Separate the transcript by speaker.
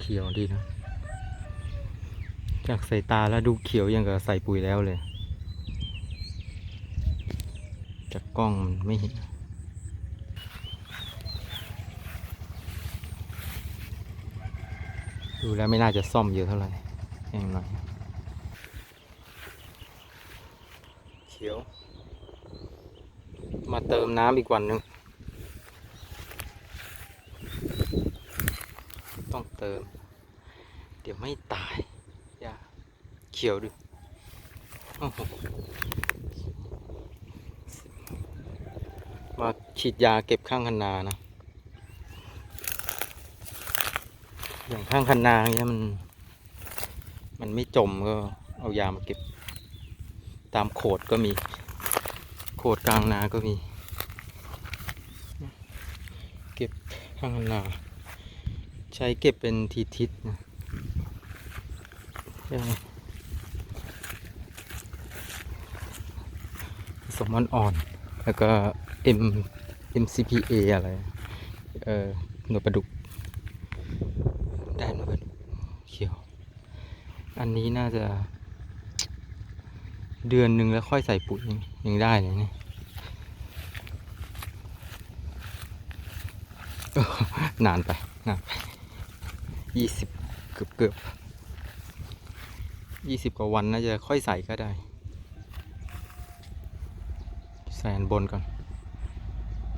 Speaker 1: เขียวดีนะ จากสายตาแล้วดูเขียวอย่างกับใส่ปุ๋ยแล้วเลย จากกล้องมันไม่เห็นดูแล้วไม่น่าจะซ่อมเยอะเท่าไหร่แห้งหน่อยเขียว มาเติมน้ำอีกวันหนึ่ง ต้อง เติม เดี๋ยวไม่ตายอย่าเขียวดิมาฉีดยาเก็บข้างคันนานะ อย่างข้างคันนาเนี่ยมัน มันไม่จมก็เอายามาเก็บ ตามโขดก็มี โขดกลางนาก็มี เก็บข้างคันนา ช้เก็บเป็นทีทิศนะใช่ผสมมันอ่อน แล้วก็ M MCPA อะไร เอ่อหนวดปลาดุก ได้หนวดปลาดุกเขียว อันนี้น่าจะ เดือนหนึ่งแล้วค่อยใส่ปุ๋ยยังได้เลยเนี่ยนานไป นานไป ยี่สิบเกือบเกือบยี่สิบกว่าวันน่าจะค่อยใส่ก็ได้ ใส่อันบนก่อน